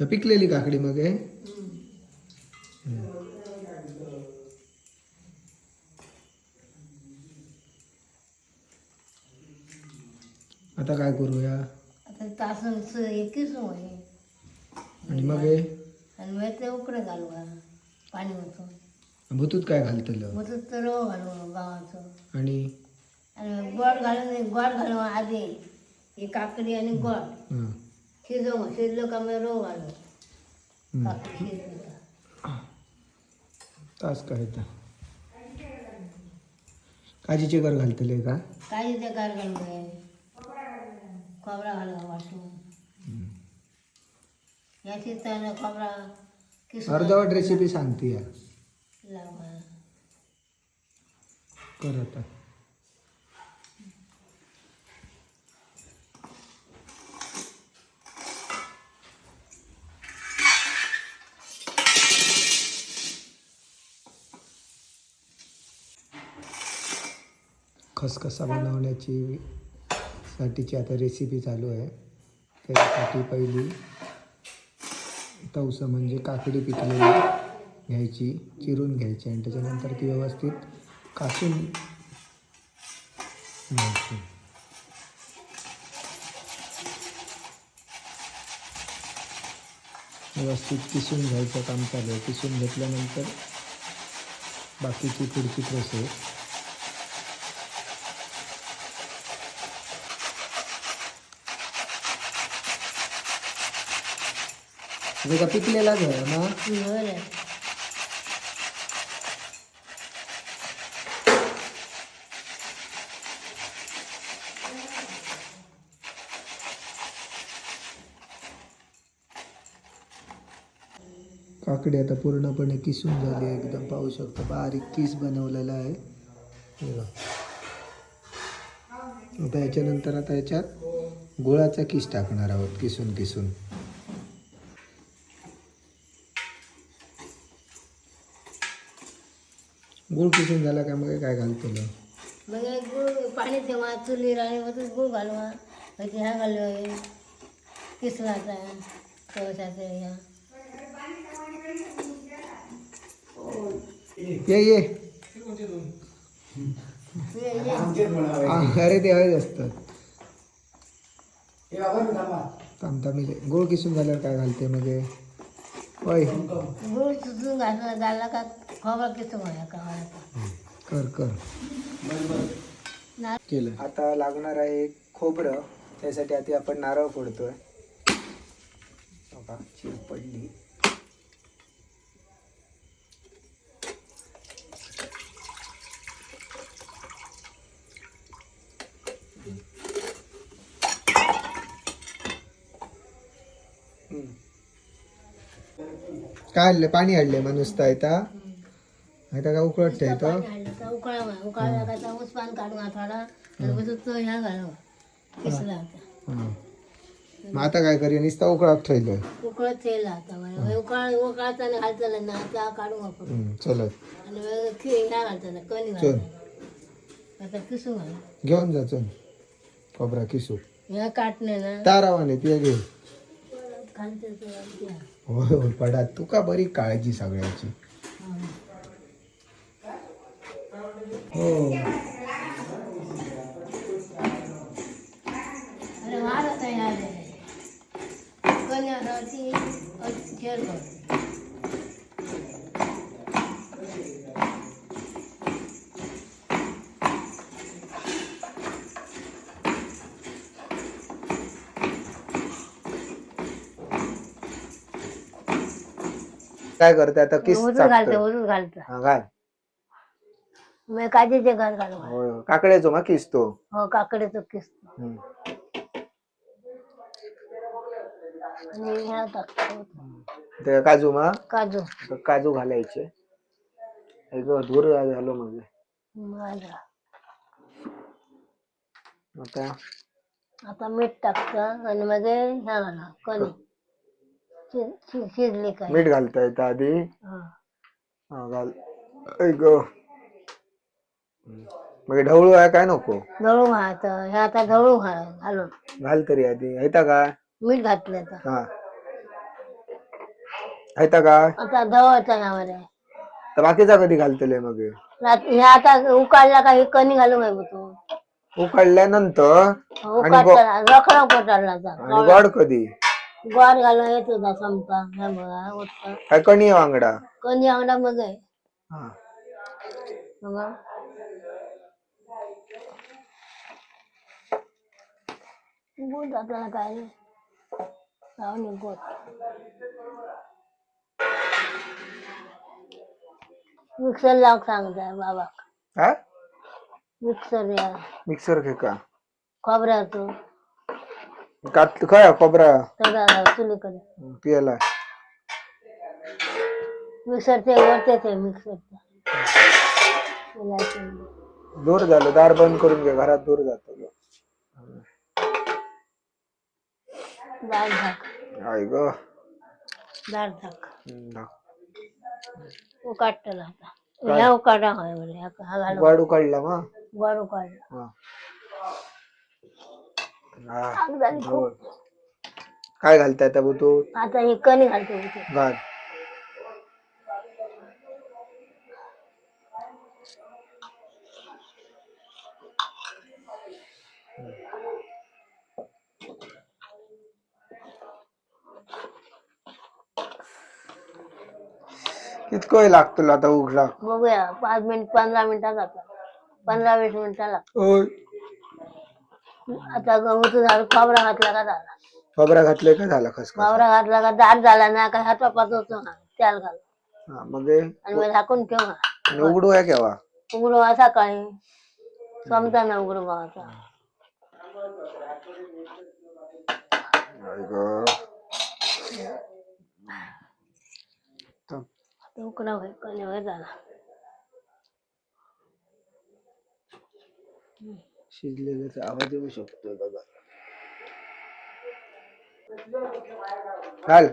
तर पिकलेली काकडी मग हे आता काय करूया? आता एकच होय आणि मग हे आणि मग ते उकडे घालू का पाणी होतं भुतूत काय घालतलं? मग तर रव घालू गावाचं. आणि? आणि गोड घालून गोड घालू आधी ही काकडी आणि गोड. शिजव शिजलं का मग रव घालू हं. काकडी शिजली का तास काय तर काजीचे घर घालतले का काही ते काय घालू खोबरा घालू वाटून या शिजताना खोबरा किसून अर्धवट रेसिपी सांगते या लावा कर आता खसखसा बनवण्याची साठीची आता रेसिपी चालू आहे. त्याच्यासाठी पहिली तवसं म्हणजे काकडी पिकलेली घ्यायची चिरून घ्यायची आणि त्याच्यानंतर ती व्यवस्थित कासून घ्यायची. व्यवस्थित किसून घ्यायचं काम चालू आहे. किसून घेतल्यानंतर बाकीची पुढची प्रोसेस हे का पिकलेला घर ना. बरं काकडी आता पूर्णपणे किसून झाली आहे एकदम पाहू शकतो. बारीक किस बनवलेला आहे. हे. आता याच्यानंतर आता याच्यात गुळाचा किस टाकणार आहोत किसून किसून. गुळ किसून झाला का? मग काय घालतो मग? गुळ पाणी ठेवा चुलीर आणि मग गुळ घालवा. मग ते ह्या घालवा किसणाचा तवशाचा ह्या. ये ये. ये, ये. आ, अरे ते हळद असतात. थांबता मी गुळ किसून झाल्यावर काय घालते मग? होय. गुळ सुचून घातला झाला का खोबरा किसून घाला का घालायचा. कर कर. केलं. आता लागणार आहे खोबरं. त्यासाठी आधी आपण नारळ फोडतोय. बघा, चीर पडली. हम्म. काय आणले पाणी आणले मग नुसतं येता आता का उकळत ठेवतो? पाणी घाललं का उकळावा? उकळला का चांगूच पान काढून थोडा आणि मग तो ह्या घालावा. किसला आता. मग आता काय करूया नुसता उकळत ठेवलोय उकळत ठेवला आता. उकळ उकळताना ना आता काढून चलत. आणि मग खी ह्या घालताना कणी चल. आता घाला घेऊन जा चल. खोबरा किसू. ह्या काटणे ना. तारावाने ते घे. होय होय पडा. तू बरी काळजी सगळ्याची? हा. हो अरे काय करते आता किस घालते घालतं हा घाल. मग काजीचे घाल घालू होय होय. काकड्याचो मग किस तो? हो काकडीचं किस हम्म. आणि ह्या टाकतो ते काजू मग? काजू. काजू घालायचे. ग, दूर झालो मग माझा. आता? आता मीठ टाकतं आणि मग ह्या घाला कणी शि- शि- शिजली काय मीठ घालता येतं आधी. हा. हा घाल. ऐ ग मग ढवळू आहे काय नको? ढवळू घालायचं हे आता ढवळू घाल घालून. घाल तरी आधी. येता का मीठ घातलं तर. हा. हायता का आता धवायचा ह्यामध्ये तर बाकीचा कधी घालतले मग? हे? रात- हे आता उकाडला का हे कणी घालू काय तू. उकडल्यानंतर रखडा कोटाडला आणि गोड कधी? गोड घालून येत होता संपा हे बघा उठता काय कणी आहे वांगडा कणी अंगडा मग आहे हा. बघा गोड आपल्याला काय रे लावणी गोड मिक्सर लावून सांगताय बाबा हा मिक्सर या मिक्सर घे का खोबऱ्याचं कात काय खोबरा? चुलीकडे? पियाला. मिक्सर ते वरतेच आहे मिक्सरचं इलायची. दूर झालं दार बंद करून घे घरात दूर जातो डाळ झाक. आई ग. झाक. उकाटला आता. ह्या हा घालून वाडू काढला मग वर उकाडला हा. हा. आग झाली खूप. गोड. काय घालताय आता तू आता हे कणी घालते इथे. घाल कितको वेळ लागतो आता उघडा बघूया पाच मिनिट पंधरा मिनिटात आता पंधरा वीस मिनिटाला ओय आता गहूचं झाड खोबरा घातला का झाला? खोबरा घातले का झाला खसखस? खोबरा घातला का दाट झाला ना काय हात हा त्याला घाल मग आणि मग झाकून ठेव उघडू आहे केव्हा? उघडू सकाळी समजा उघडू आई ग. थांब. उकडा होय कणी झाला. शिजलेल्याचा आवाज येऊ शकतोय बघा. घाल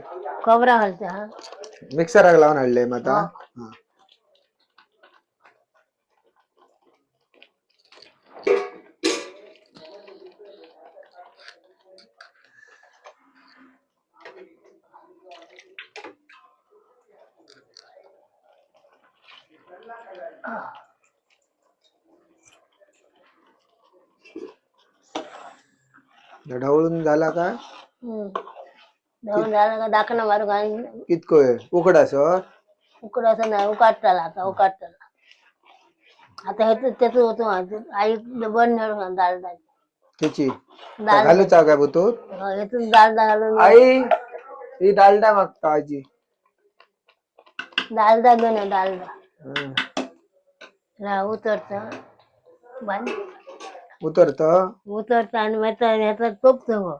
खोबरा घालते हा. मिक्सर लावून आणलंय मग आता. हा. ढवळून झाला का. जाऊन झालं का? दाखना मारू का? कितको आहे उकडा सर उकडायचं नाही उकाटताला आता उकाटताला. आता हे त्याच होतो. आई बंद नेऊन डाळ डाळ त्याची? घालूचा काय बोतो यातून डाळ घालून आई ही डालडा मागता आजी डालदा घेऊन. रा उतरत बांध उतरत? उतरत आणि मग तर ह्याचा तोपतो मग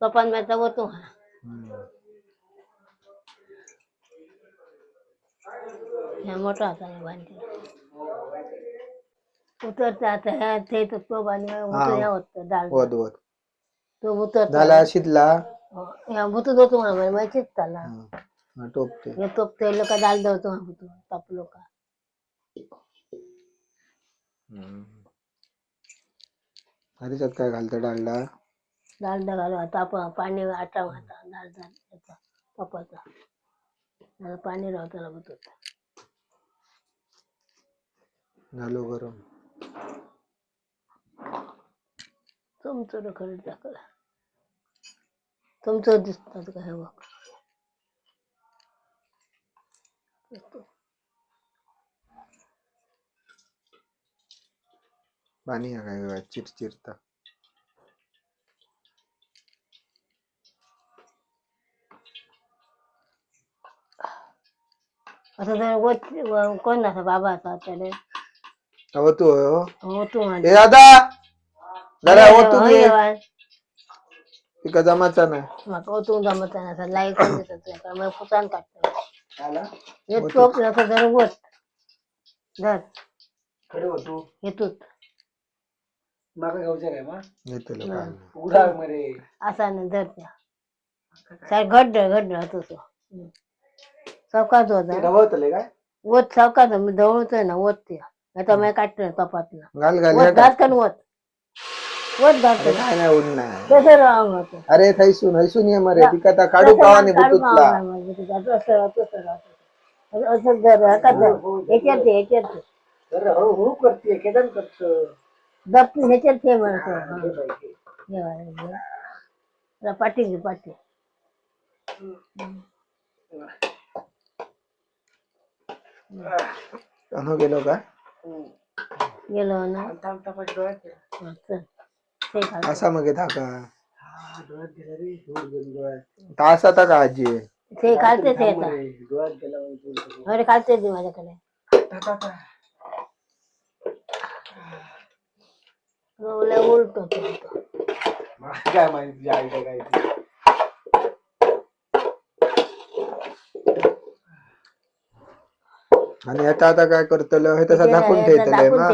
तोपान मग तर होतो. हा. ह्या मोठा होता हे बांधलेला. उतरत आता ह्या ते तो तोप आणि उतर ह्या होत डाल वद वद तो उतरत. झाला शिजला? ह्या भुतत होतो म्हणा माहितीच त्याला. हं. हा, टोपते. हे तोप ते लोक डाल दवतो हा भुतो तापलो का आणि त्याच्यात काय घालतं डालडा? डालडा घालू आता आपण पाणी आटा घाता डाल डाल याचा पपाचा जरा पाणी राहताला होत झालो गरम. तुमचं खरं टाकलं तुमचं दिसतात का हे बघ? पाणी आहे काय बघा, चिरचिरता. असं जर वच कोण असा बाबा असा त्याने अहो तू होय हो. हो तू ए दादा! जरा हो तू ये. माझ्या तिका जमाचा नाही मग ओतून जमत नाही असं लाई कोण दिसत नाही कारण मग फुटान काढतो हे टोप असं जर वत धर. येतोच माका घ्यायचं काय मग हं. येतो काय उघडा मरे असा नाही धर त्या साय घड्ड घड्ड होतो तो हं. चौकात होता ढवळतले काय वत चौकात मी दवळतोय ना वत ते आता मी काढतोय तपातला घाल घाल वत हे घात टाक. कन वत वत घालतो अरे काय नाही नाही कसं राहून होतं अरे थैसून हैसून ये मरे ती कथा काढू कावाने बुतुतला असं जर ह्याच्यात ते, ह्याच्यात ते. दप्ती ह्याच्यात ते म्हणतो पाठी घे पाठी अनो गेलो का? गेलो ना. हा, चल. ते घाल. असा मग येता का? तास आता का आजी? ते खालते ते आता अरे खालते ते माझ्याकडे. लय उलट होतो काय माहिती आईचं काय ते. आणि आता आता काय करतलं? हे तसं झाकून दाखवून ना.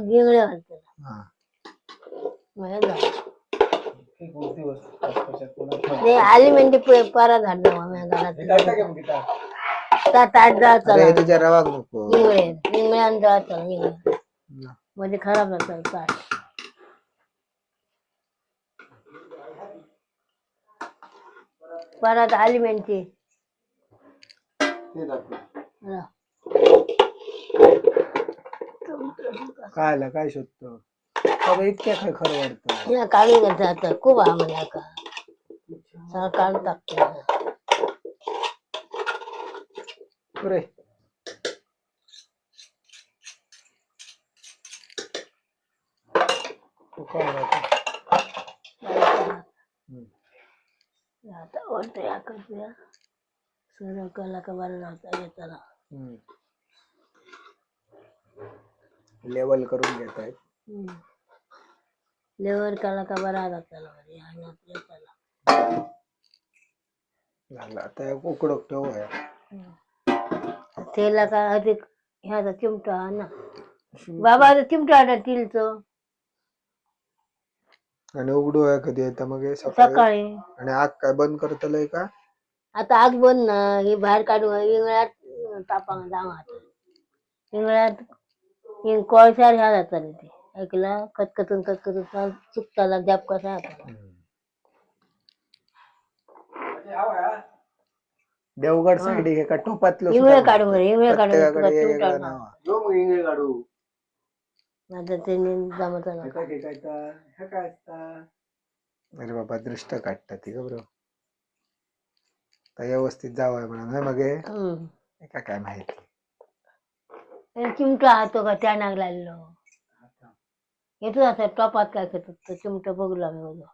गिंगळे हा. आली म्हणजे पे- परा झाडला माझ्या घरात ता- ताट जा अरे चला. हे तुझ्या रवाग नको. इंगळे इंगळ्यान जा चला इंगळे. म्हणजे खराब ताट परत आली म्हणजे काय आलं काय शोधतो? इतक्या काय खरं वाटतं? काढून जात खूप हा म्हणजे का? सगळं काढून टाकतो. पुरे तू काय वाटतं? हम्म. आता वाटतं या करते सर कला का बरं नव्हता येताना हम्म. लेवल करून घेत आहेत लेवर कला का बरा जाताना म्हणजे आणि आपल्या त्याला झालं. आता उकडक ठेव आहे. तेला का अधिक ह्याचा चिमटा ना बाबा आता चिमटा आला तिलचं. आणि उघडू आहे कधी येतं मग हे सकाळी. सकाळी. आणि आग काय बंद करतलंय का? आता आग बंद ना हे बाहेर काढू इंगळ्यात तापा जामात इंगळ्यात इंग कोळशार ह्या जाताना ते ऐकला? कतकतून कतकतून चुकताला द्याप कसा होता देवगड साईड हे का? टोपातलं इंगळे सुद्धा काढू बरं इंगळे काढू प्रत्येकाकडे वेगवेगळं नाव आहे. आता ते जमत अरे बाबा दृष्ट काढतात ती बरोबर तर व्यवस्थित जावं म्हणून मग? हे? हम्म. हे का काय माहिती? आणि चिमटा हातो का त्या नाग लागलो येतो असं टॉपात काय करतो तो चिमटा बघलो आम्ही बघलो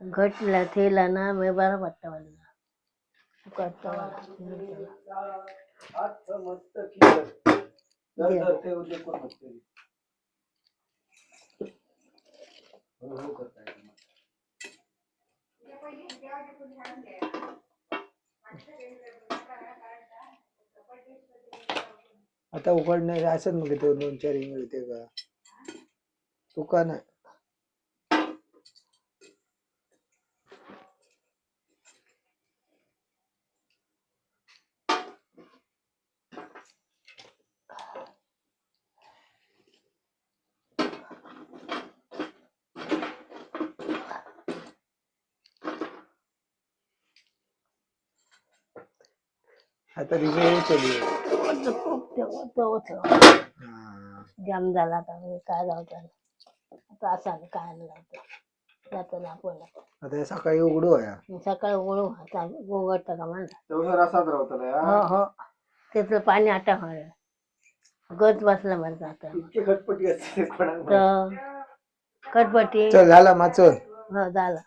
घटला थेला ना मी बरा पट्टा मला. करतो आता उघडणार असं मग ते दोन चार इंगळ ते का? तुका नाही. आता रिझर्व केली. हा. जाम झाला आता म्हणजे काय जाऊ त्याला. आता असं काय आलं जातं जातो ना आपण. आता हे सकाळी उघडू आहे. सकाळी ओळू आता गोगट का म्हणला? तेवढं रसात राहतं हो हो. त्याचं पाणी आटा व्हायला गच बसला बरं आता इतकी खटपटी असते तर कटपटी चल झाला माच हो झाला.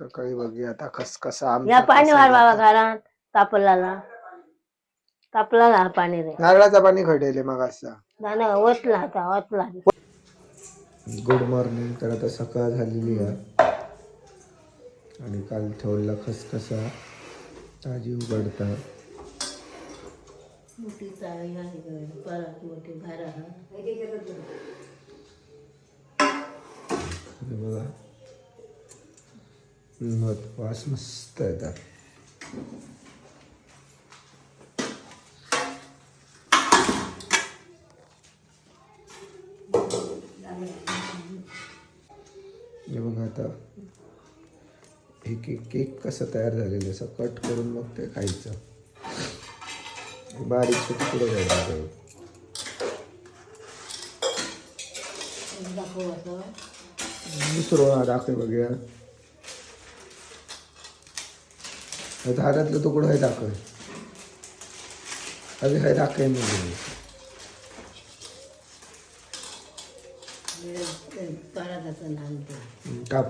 सकाळी बघूया आता कस कसा या पाणी वाढ बाबा. घरात तापलाला. तापला ना पाणी रे. नारळाचं पाणी खटेले मग असा. दाना ओतला आता ओतला. गुड मॉर्निंग तर आता सकाळ झालेली आहे. आणि काल ठेवलेला खसखसा ताजी उघडता. मोठी चाळी आहे परत मोठी घरा हे बघा. वास मस्त येतात हे बघा आता. हे केक केक कसं तयार झालेलं असं कट करून मग ते खायचं. बारीक सुटपुडं जायचं दुसरं दाखवे बघूया. हे धारातलं तुकडं हे दाखव अरे हे दाखवे म्हणजे काप.